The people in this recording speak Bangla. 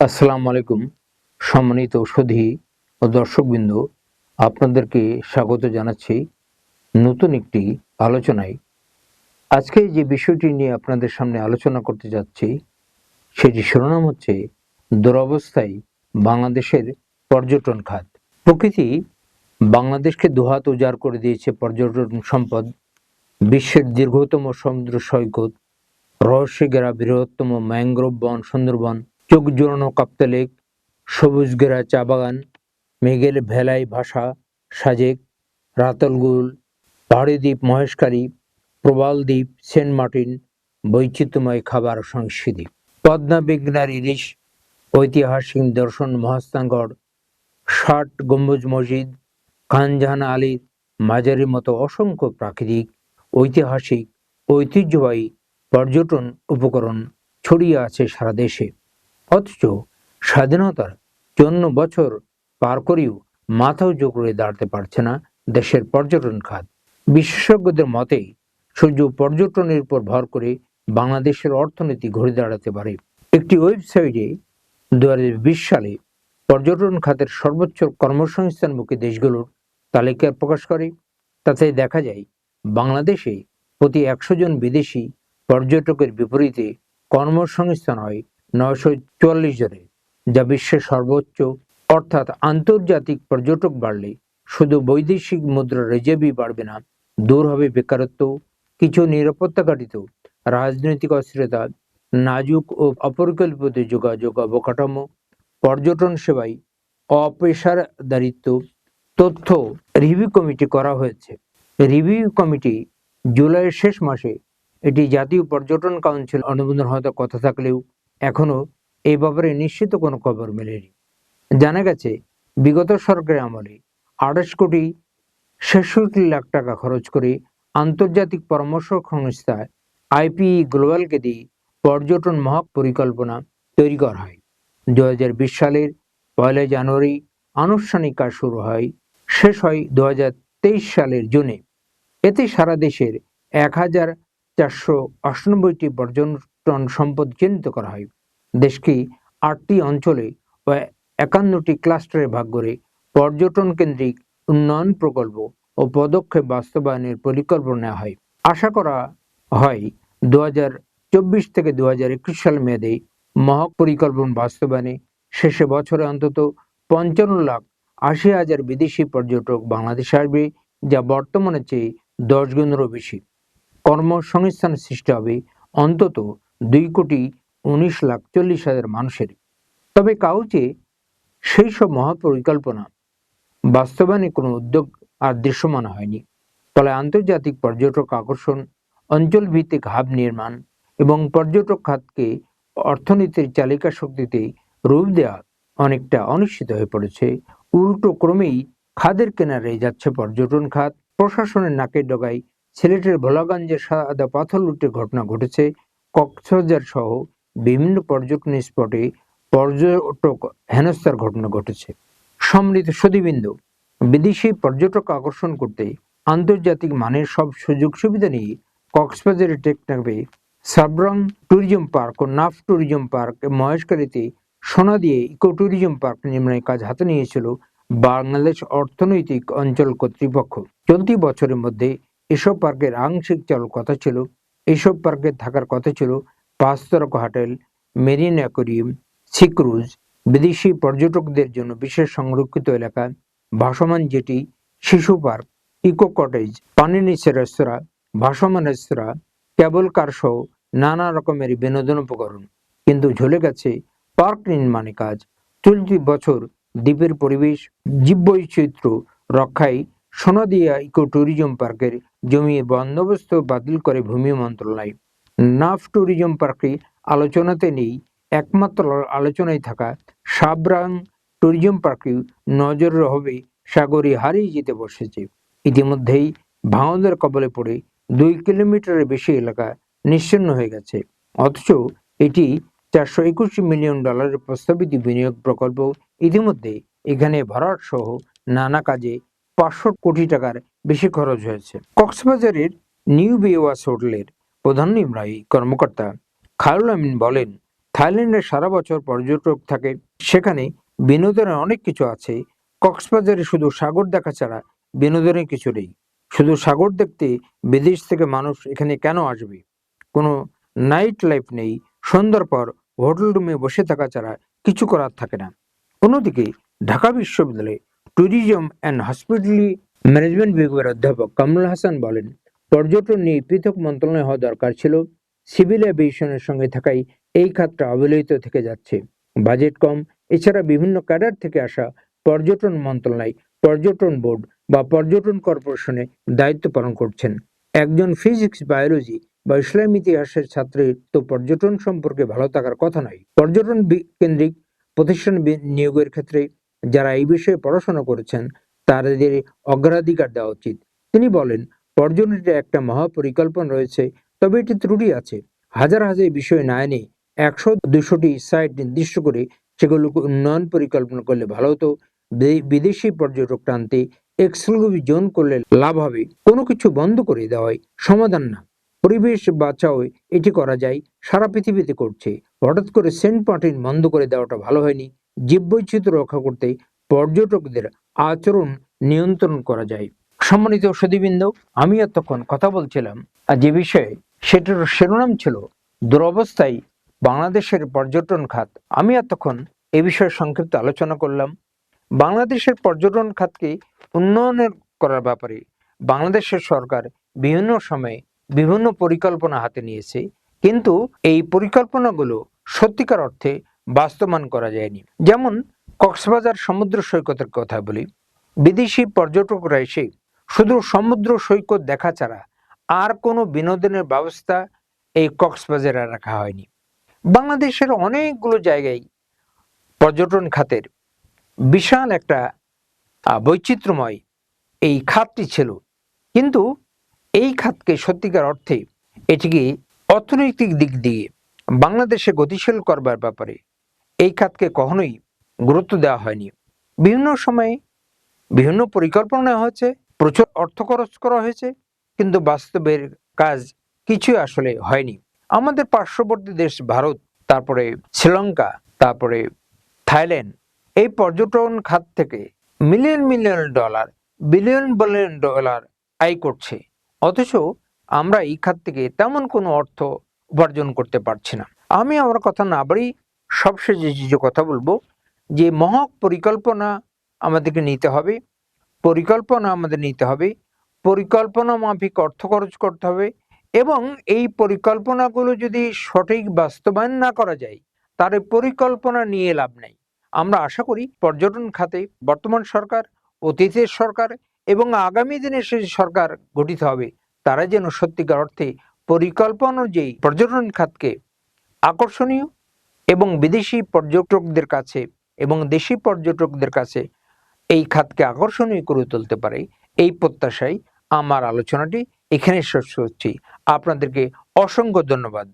আসসালামু আলাইকুম। সম্মানিত ঔষধি ও দর্শকবৃন্দ, আপনাদেরকে স্বাগত জানাচ্ছি নতুন একটি আলোচনায়। আজকে যে বিষয়টি নিয়ে আপনাদের সামনে আলোচনা করতে যাচ্ছি সেটি শিরোনাম হচ্ছে দুরবস্থায় বাংলাদেশের পর্যটন খাত। প্রকৃতি বাংলাদেশকে দুহাত উজাড় করে দিয়েছে পর্যটন সম্পদ। বিশ্বের দীর্ঘতম সমুদ্র সৈকত রহস্যে ঘেরা বৃহত্তম ম্যাংগ্রোভ বন সুন্দরবন চোখ জোড়ানো কাপ্তা লেক সবুজ ঘেরা চা বাগান, মেঘের ভেলাই ভাষা সাজেক রাতলগুল পাহাড়ি দ্বীপ মহেশকারী প্রবাল দ্বীপ, সেন্ট মার্টিন, বৈচিত্র্যময় খাবার সংস্কৃতি। পদ্মা বিজ্ঞার ইলিশ, ঐতিহাসিক দর্শন মহাস্থানগড়, ষাট গম্বুজ মসজিদ, খানজাহান আলীর মাজারের মতো অসংখ্য প্রাকৃতিক, ঐতিহাসিক, ঐতিহ্যবাহী পর্যটন উপকরণ ছড়িয়ে আছে সারা দেশে। অথচ স্বাধীনতার চন্ন বছর পার করেও মাথা উঁচু করে দাঁড়াতে পারছে না দেশের পর্যটন খাত। বিশেষজ্ঞদের মতে, সূর্য পর্যটনের উপর ভর করে বাংলাদেশের অর্থনীতি ঘুরে দাঁড়াতে পারে। একটি ওয়েবসাইটে দু হাজার বিশ সালে পর্যটন খাতের সর্বোচ্চ কর্মসংস্থানমুখী দেশগুলোর তালিকা প্রকাশ করে। তাতে দেখা যায়, বাংলাদেশে প্রতি একশো জন বিদেশি পর্যটকের বিপরীতে কর্মসংস্থান হয় নয়শো চুয়াল্লিশ জনের যা বিশ্বের সর্বোচ্চ, অর্থাৎ আন্তর্জাতিক পর্যটক বাড়লে শুধু বৈদেশিক মুদ্রা রিজার্ভই বাড়বে না, দূর হবে বেকারত্ব, কিছু নিরাপত্তা ঘটিত রাজনৈতিক অস্থিরতা, নাজুক ও অপরিকল্পিত যোগাযোগ অবকাঠামো, পর্যটন সেবায় অপেশাদারিত্ব তথ্য রিভিউ কমিটি করা হয়েছে। রিভিউ কমিটি জুলাইয়ের শেষ মাসে এটি জাতীয় পর্যটন কাউন্সিল অনুমোদন হওয়ার কথা থাকলেও এখনও এই ব্যাপারে নিশ্চিত কোনো খবর মেলেনি। জানা গেছে, বিগত সরকারের আমলে আড়াইশ কোটি ছেষট্টি লাখ টাকা খরচ করে আন্তর্জাতিক পরামর্শ সংস্থা আইপিই গ্লোবালকে দিয়ে পর্যটন মহা পরিকল্পনা তৈরি করা হয়। দু বিশ সালের পয়লা জানুয়ারি আনুষ্ঠানিক কাজ শুরু হয়, শেষ হয় দু হাজার তেইশ সালের জুনে। এতে সারা দেশের এক হাজার চারশো আটানব্বইটি পর্যটন সম্পদ চিহ্নিত করা হয়। দেশকে আটটি অঞ্চলে ও একান্নটি ক্লাস্টারে ভাগ করে পর্যটন কেন্দ্রিক উন্নয়ন প্রকল্প ও পদক্ষেপ বাস্তবায়নের পরিকল্পনা নেওয়া হয়। আশা করা হয় দু চব্বিশ থেকে দু হাজার একুশ সাল মেয়াদে মহক পরিকল্পনা বাস্তবায়নে শেষে বছরে অন্তত পঞ্চান্ন লাখ আশি হাজার বিদেশি পর্যটক বাংলাদেশে আসবে, যা বর্তমানে চেয়ে দশ গুণেরও বেশি। কর্মসংস্থান সৃষ্টি হবে অন্তত দুই কোটি উনিশ লাখ চল্লিশ হাজার মানুষের তবে কাউচে সেই সব মহাপরিকল্পনা বাস্তবায়নে কোনো উদ্যোগ আর দৃশ্যমান হয়নি। ফলে আন্তর্জাতিক পর্যটক আকর্ষণ অঞ্চল ভিত্তিক হাব নির্মাণ এবং পর্যটক খাতকে অর্থনীতির চালিকা শক্তিতে রূপ দেওয়া অনেকটা অনিশ্চিত হয়ে পড়েছে। উল্টো ক্রমেই খাদের কেনারে যাচ্ছে পর্যটন খাত, প্রশাসনের নাকের ডগায় সিলেটের ভোলাগঞ্জের সাদা পাথর লুটের ঘটনা ঘটেছে। কক্সবাজার সহ বিভিন্ন পর্যটন স্পটে পর্যটক হেনস্থার ঘটনা ঘটেছে। সমৃদ্ধ সুদীবিন্দু বিদেশি পর্যটক আকর্ষণ করতে আন্তর্জাতিক মানের সব সুযোগ সুবিধা নিয়ে কক্সবাজারের টেকনাফে সাবরং ট্যুরিজম পার্ক ও নাফ ট্যুরিজম পার্ক মহেশকারীতে সোনা দিয়ে ইকো ট্যুরিজম পার্ক নির্মাণের কাজ হাতে নিয়েছিল বাংলাদেশ অর্থনৈতিক অঞ্চল কর্তৃপক্ষ। চলতি বছরের মধ্যে এসব পার্কের আংশিক চালু কথা ছিল এসব পার্কে থাকার কথা ছিল পাঁচ তারকা hotel, marine aquarium, sea cruise, বিদেশি পর্যটকদের জন্য বিশেষ সংরক্ষিত এলাকা, ভাসমান জেটি, শিশু পার্ক, ইকো কটেজ পানি নিচে রেস্তোরাঁ, ভাসমান রেস্তোরাঁ, কেবল কার সহ নানা রকমের বিনোদন উপকরণ। কিন্তু ঝুলে গেছে পার্ক নির্মাণে কাজ। চলতি বছর দ্বীপের পরিবেশ, জীববৈচিত্র্য রক্ষায় সোনাদিয়া ইকো ট্যুরিজম পার্কের জমি বন্দোবস্ত বাতিল করে ভূমি মন্ত্রণালয়। নাফ ট্যুরিজম পার্কে আলোচনাতে নেই, একমাত্র আলোচনায় থাকা সাবরাং ট্যুরিজম পার্কে নজর হবে সাগরে হারিয়ে যেতে বসেছে। ইতিমধ্যেই ভাঙনের কবলে পড়ে দুই কিলোমিটারের বেশি এলাকা নিশ্চিন্ন হয়ে গেছে। অথচ এটি চারশো একুশ মিলিয়ন ডলারের প্রস্তাবিত বিনিয়োগ প্রকল্প ইতিমধ্যে এখানে ভরাট সহ নানা কাজে পাঁচশো কোটি টাকার বেশি খরচ হয়েছে। কক্সবাজারের নিউ বেওয়াস হোটেলের প্রধান নির্বাহী কর্মকর্তা খায়রুল আমিন বলেন থাইল্যান্ডে সারা বছর পর্যটক থাকে, সেখানে বিনোদনের অনেক কিছু আছে। কক্সবাজারে শুধু সাগর দেখা ছাড়া বিনোদনের কিছু নেই। শুধু সাগর দেখতে বিদেশ থেকে মানুষ এখানে কেন আসবে? কোনো নাইট লাইফ নেই, সন্ধ্যার পর হোটেল রুমে বসে থাকা ছাড়া কিছু করার থাকে না। অন্যদিকে ঢাকা বিশ্ববিদ্যালয়ে ট্যুরিজম অ্যান্ড হসপিটালি ম্যানেজমেন্ট বিভাগের অধ্যাপক কামরুল হাসান বলেন, পর্যটন নিয়ে পৃথক মন্ত্রণালয় হওয়া দরকার ছিল। সিভিল অ্যাভিয়েশনের সঙ্গে থাকাই এই খাতটা অবহেলিত থেকে যাচ্ছে। বাজেট কম, এছাড়া বিভিন্ন ক্যাডার থেকে আসা পর্যটন মন্ত্রণালয়, পর্যটন বোর্ড বা পর্যটন কর্পোরেশনে দায়িত্ব পালন করছেন। একজন ফিজিক্স বায়োলজি বা ইসলাম ইতিহাসের ছাত্রের তো পর্যটন সম্পর্কে ভালো থাকার কথা নয়। পর্যটন কেন্দ্রিক প্রতিষ্ঠান নিয়োগের ক্ষেত্রে যারা এই বিষয়ে পড়াশোনা করেছেন, তাদের অগ্রাধিকার দেওয়া উচিত। তিনি বলেন, পর্যটনের একটা মহাপরিকল্পনা রয়েছে, তবে এটি ত্রুটি আছে। হাজার হাজার বিষয় না এনে একশো দুশোটি সাইট নির্দিষ্ট করে সেগুলোকে উন্নয়ন পরিকল্পনা করলে ভালো হতো। বিদেশি পর্যটক টানতে এক্সক্লুসিভ জোন করলে লাভ হবে। কোনো কিছু বন্ধ করে দেওয়াই সমাধান না। পরিবেশ বাঁচাও এটি করা যায়, সারা পৃথিবীতে করছে। হঠাৎ করে সেন্ট মার্টিন বন্ধ করে দেওয়াটা ভালো হয়নি। জীববৈচিত্র্য রক্ষা করতে পর্যটকদের আচরণ নিয়ন্ত্রণ করা যায়। সম্মানিত সুদীবৃন্দ আমি এতক্ষণ কথা বলছিলাম আর যে বিষয়ে। সেটার শিরোনাম ছিল, দুরবস্থায় বাংলাদেশের পর্যটন খাত। আমি এতক্ষণ এ বিষয়ে সংক্ষিপ্ত আলোচনা করলাম। বাংলাদেশের পর্যটন খাতকে উন্নয়নের করার ব্যাপারে বাংলাদেশের সরকার বিভিন্ন সময়ে বিভিন্ন পরিকল্পনা হাতে নিয়েছে। কিন্তু এই পরিকল্পনাগুলো সত্যিকার অর্থে বাস্তবায়ন করা যায়নি। যেমন কক্সবাজার সমুদ্র সৈকতের কথা বলি, বিদেশি পর্যটকরা এসে শুধু সমুদ্র সৈকত দেখা ছাড়া আর কোনো বিনোদনের ব্যবস্থা এই কক্সবাজারে রাখা হয়নি। বাংলাদেশের অনেকগুলো জায়গায় পর্যটন খাতের বিশাল একটা বৈচিত্র্যময় এই খাতটি ছিল। কিন্তু এই খাতকে সত্যিকার অর্থে এটিকে অর্থনৈতিক দিক দিয়ে বাংলাদেশে গতিশীল করবার ব্যাপারে এই খাতকে কখনোই গুরুত্ব দেওয়া হয়নি। বিভিন্ন সময়ে বিভিন্ন পরিকল্পনা নেওয়া হয়েছে, প্রচুর অর্থ খরচ করা হয়েছে, কিন্তু বাস্তবের কাজ কিছুই আসলে হয়নি। আমাদের পার্শ্ববর্তী দেশ ভারত, তারপরে শ্রীলঙ্কা, তারপরে থাইল্যান্ড, এই পর্যটন খাত থেকে million million dollar, billion billion dollar আয় করছে। অথচ আমরা এই খাত থেকে তেমন কোনো অর্থ উপার্জন করতে পারছি না। আমি আমার কথা না বাড়ি সবশেষে যে কথা বলব, যে মহৎ পরিকল্পনা আমাদেরকে নিতে হবে, পরিকল্পনা আমাদের নিতে হবে, পরিকল্পনা মাফিক অর্থ খরচ করতে হবে এবং এই পরিকল্পনাগুলো যদি সঠিক বাস্তবায়ন না করা যায়, তার পরিকল্পনা নিয়ে লাভ নেই। আমরা আশা করি পর্যটন খাতে বর্তমান সরকার, অতীতের সরকার এবং আগামী দিনে সেই সরকার গঠিত হবে, তারা যেন সত্যিকার অর্থে পরিকল্পনা অনুযায়ী পর্যটন খাতকে আকর্ষণীয় এবং বিদেশি পর্যটকদের কাছে এবং দেশি পর্যটকদের কাছে এই খাতকে আকর্ষণীয় করে তুলতে পারে এই প্রত্যাশায় আমার আলোচনাটি এখানে শেষ হচ্ছি আপনাদেরকে অসংখ্য ধন্যবাদ।